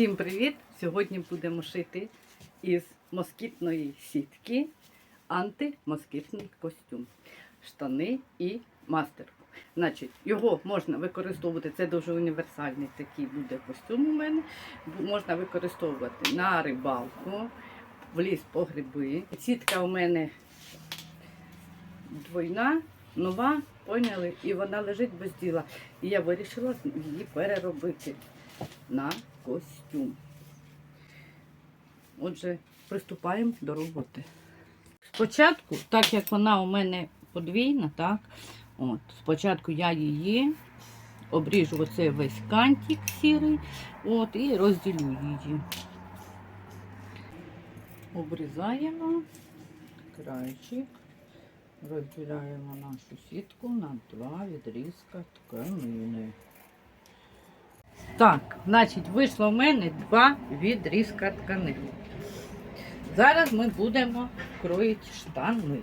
Всім привіт! Сьогодні будемо шити із москітної сітки антимоскітний костюм, штани і мастерку. Значить, його можна використовувати, це дуже універсальний такий буде костюм у мене. Можна використовувати на рибалку, в ліс по гриби. Сітка у мене двойна, нова, поняли, і вона лежить без діла. І я вирішила її переробити на костюм. Отже, приступаємо до роботи. Спочатку, так як вона у мене подвійна, так, от, спочатку я її обріжу оцей весь кантик сірий, от, і розділю її. Обрізаємо краєчик, розділяємо нашу сітку на два відрізка тканини. Так, значить, вийшло в мене два відрізка тканини. Зараз ми будемо кроїти штани.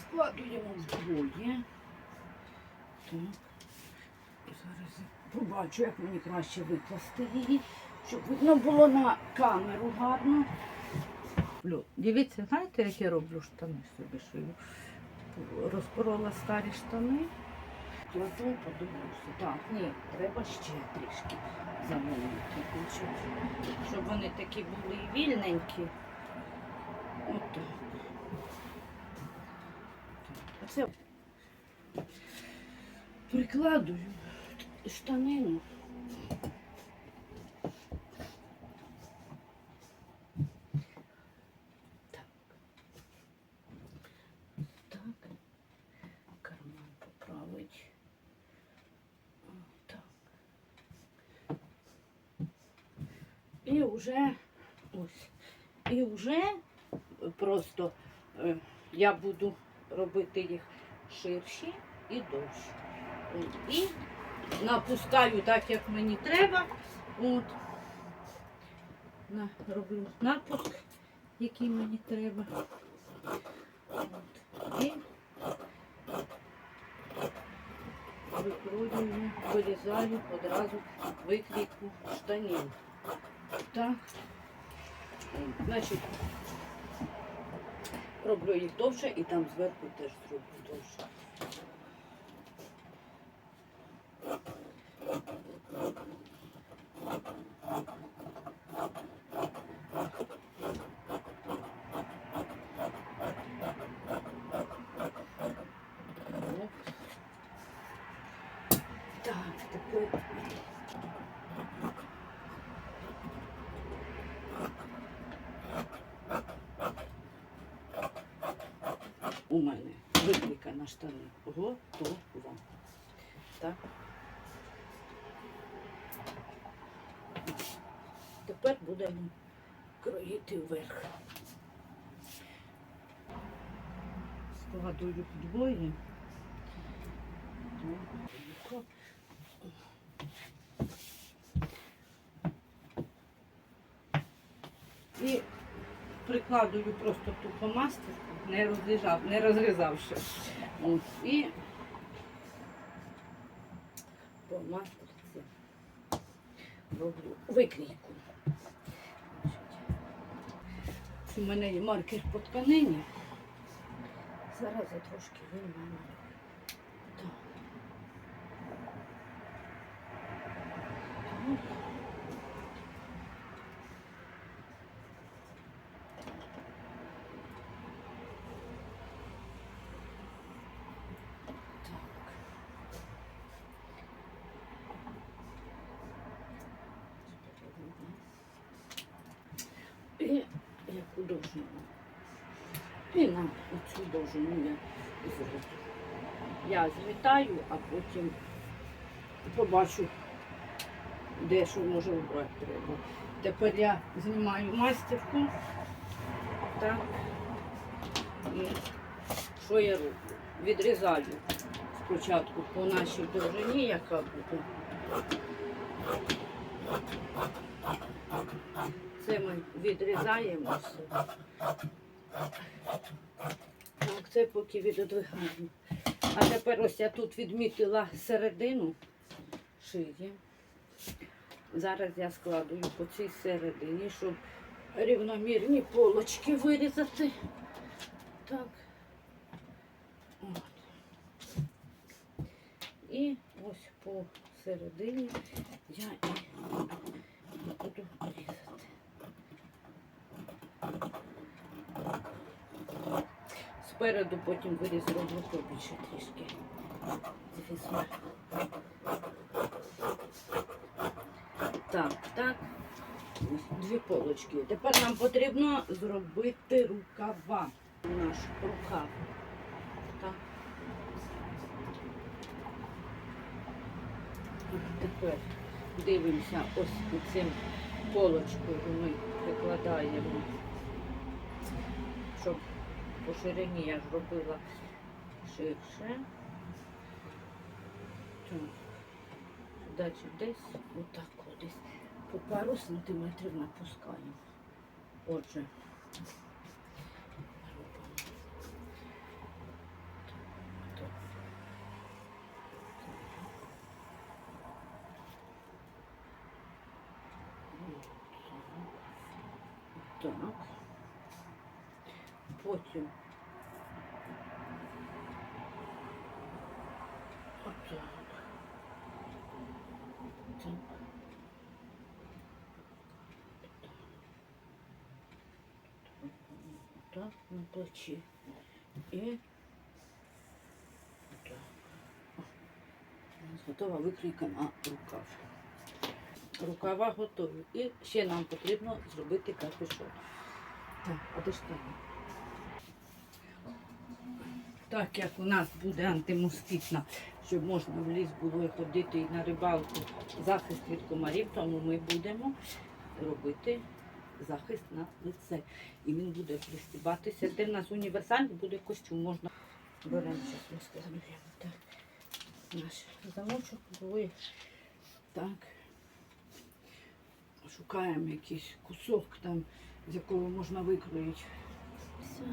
Складуємо вдвоє. Так. Зараз побачу, як мені краще викласти її, щоб видно було на камеру гарно. Дивіться, знаєте, як я роблю штани собі шию? Розпорола старі штани. Кладу, подивлюся. Так, ні, треба ще трішки замовити. Щоб вони такі були вільненькі. Отак. Оце прикладую штанину. Так. Так. Карман поправить. Так. І вже ось. І вже просто е, я буду робити їх ширші і довші. От. І напускаю так, як мені треба. От. На, роблю напуск, який мені треба. От. І викручую, вирізаю одразу викрійку штанів. Так. Значить, роблю їх довше і там зверху теж зроблю довше. Оп. Так, тепер. У мене виклика на штани готова. Так. Тепер будемо кроїти вверх. Складую вдвоє. І прикладую просто ту помастку, не розрізав, не розрізавши. От, і по мастерці роблю викрійку. У мене є маркер по тканині. Зараз я трошки виймаю. Так. І довжину. І на оцю довжину я зроблю. Я змітаю, а потім побачу, де що може вбрати треба. Тепер я знімаю мастерку. Так. І що я роблю? Відрізаю спочатку по нашій довжині, яка буде. Це ми відрізаємо. Так, це поки відодвигаємо. А тепер ось я тут відмітила середину шиї. Зараз я складую по цій середині, щоб рівномірні полочки вирізати. Так. От. І ось по середині я і буду різати. Спереду потім виріз роблю побільше трішки. Звісно. Так, так. Дві полочки. Тепер нам потрібно зробити рукава. Наш рукав. Так. Тепер дивимося ось цим полочкою ми прикладаємо, щоб по ширині я ж робила ширше. Так. Сюди десь, отак от десь по пару сантиметрів напускаємо. Отже. Так. Потім. Отак. Так. На плечі. І так. О, у нас готова викрійка на рукав. Рукава готові. І ще нам потрібно зробити капюшон. Так, а де там? Так як у нас буде антимоскітна, щоб можна в ліс було ходити і на рибалку, захист від комарів, тому ми будемо робити захист на лице. І він буде пристібатися. Де в нас універсальний буде костюм, можна беремо. Так. Наш замочок були. Так. Шукаємо якийсь кусок там, з якого можна викроїти. Все.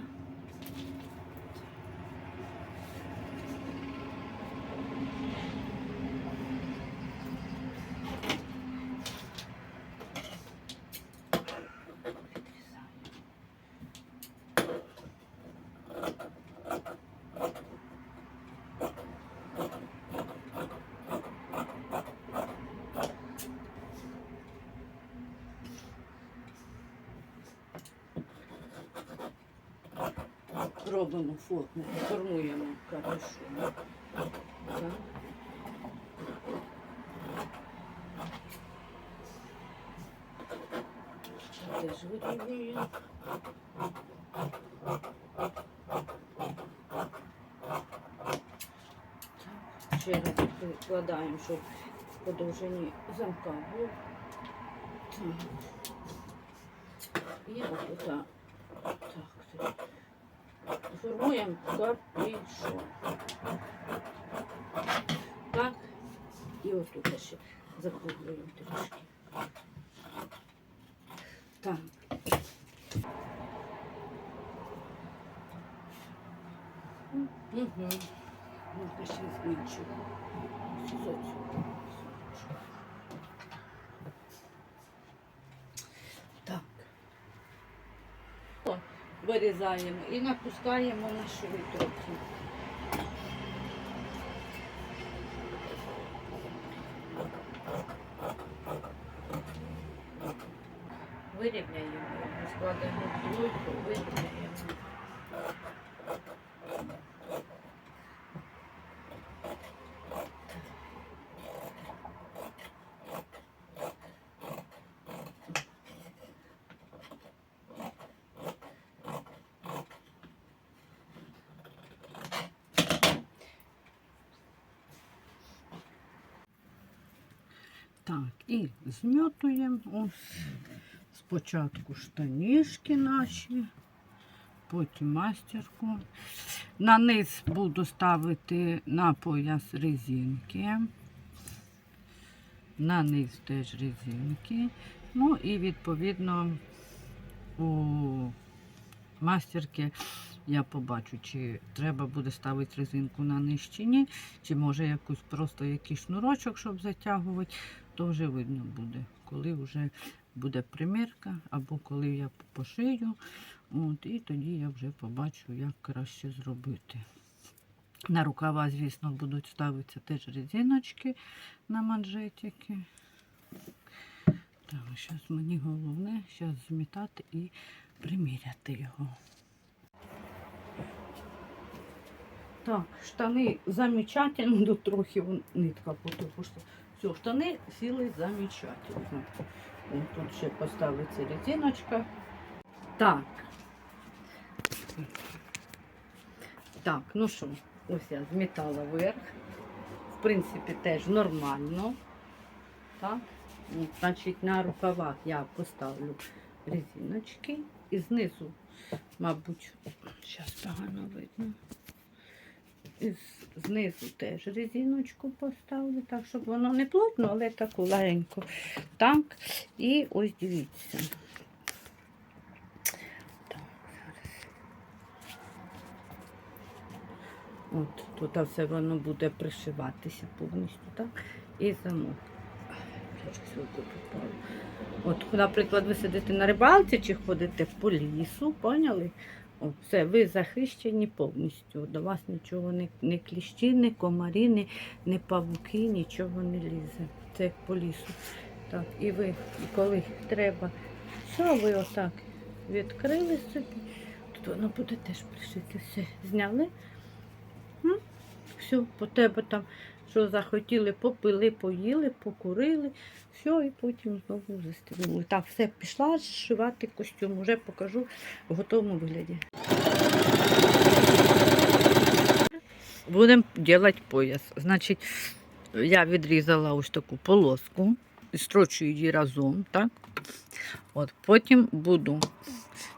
Робимо форму, формуємо капюшон. Так. Теж вирівнюємо. Ще раз прикладаємо, щоб по довжині замка. Так. І отут. Так. так. Формуємо капюшон. Так. І отут ще закруглюємо трішки. Так. Угу. Можна ще зменшити. Так. О, вирізаємо і напускаємо на шви. Вирівняємо, складаємо плойку, вирівняємо. І змітуємо ось спочатку штанішки наші, потім мастерку. На низ буду ставити на пояс резинки. На низ теж резинки. Ну і відповідно у мастерки я побачу, чи треба буде ставити резинку на низ чи чи може якусь просто якийсь шнурочок, щоб затягувати. То вже видно буде, коли вже буде примірка, або коли я пошию. От, і тоді я вже побачу, як краще зробити. На рукава, звісно, будуть ставитися теж резиночки на манжетики. Так, зараз мені головне зараз змітати і приміряти його. Так, штани замечательно, трохи нитка потупушка. Все, штани сіли замечательно. Тут ще поставиться резиночка. Так. Так, ну що, ось я змітала вверх. В принципі, теж нормально. Так. Ну, Значить, на рукавах я поставлю резиночки. І знизу, мабуть, зараз погано видно. Знизу теж резиночку поставлю, так, щоб воно не плотно, але таку легенько. Так. І ось дивіться. Так, зараз. От, тут все воно буде пришиватися повністю, так? І замок. От, наприклад, ви сидите на рибалці чи ходите по лісу, поняли? Все, ви захищені повністю. До вас нічого не, не кліщі, не комарі, не, не павуки, нічого не лізе. Це як по лісу. Так, і ви, коли треба, все, ви отак відкрили собі. Тут воно буде теж пришити. Все, зняли. Все, по тебе там, що захотіли, попили, поїли, покурили. Все, і потім знову застегнули. Так, все, пішла зшивати костюм. Уже покажу в готовому вигляді. Будемо робити пояс. Значить, я відрізала ось таку полоску, строчу її разом, так? От, потім буду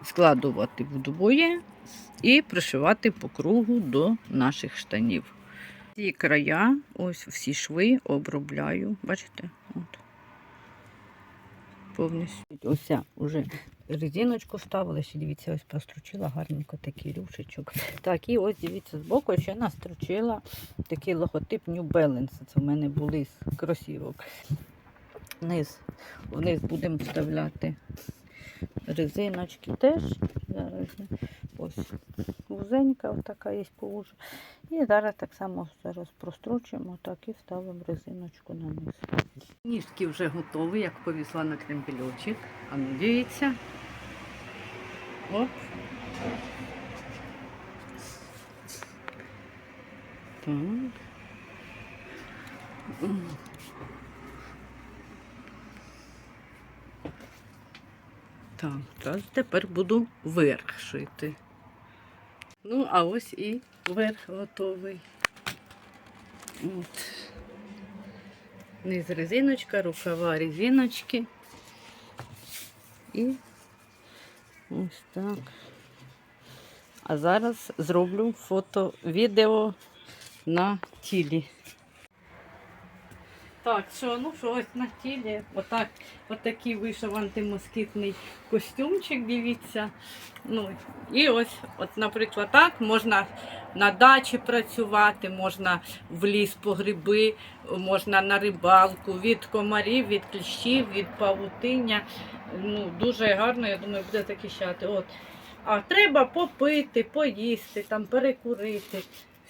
складувати вдвоє і пришивати по кругу до наших штанів. Ці края, ось всі шви обробляю. Бачите? От. Повністю. Ось вже резиночку ставила, ще дивіться, ось постручила гарненько такий рюшечок. Так, і ось дивіться, збоку ще настручила такий логотип New Balance. Це в мене були з кросівок. Вниз, вниз будемо вставляти резиночки теж. Зараз ось вузенька, така є повужа. І зараз так само зараз прострочимо так і вставимо резиночку на низ. Ніжки вже готові, як повісла на кремпельочок. А ну дивіться. Оп. Так. Так, тепер буду верх шити. Ну, а ось і верх готовий. От. Низ резиночка, рукава резиночки. І ось так. А зараз зроблю фото, відео на тілі. Так, що, ну що, ось на тілі. Отак, отакий вийшов антимоскітний костюмчик, дивіться. Ну, і ось, от, наприклад, так, можна на дачі працювати, можна в ліс по гриби, можна на рибалку, від комарів, від кліщів, від павутиння. Ну, дуже гарно, я думаю, буде захищати. От. А треба попити, поїсти, там, перекурити.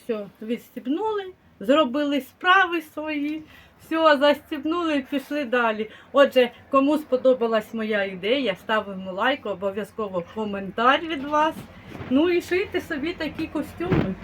Все, відстібнули, зробили справи свої. Все, застібнули і пішли далі. Отже, кому сподобалась моя ідея, ставимо лайк, обов'язково коментар від вас. Ну і шийте собі такі костюми.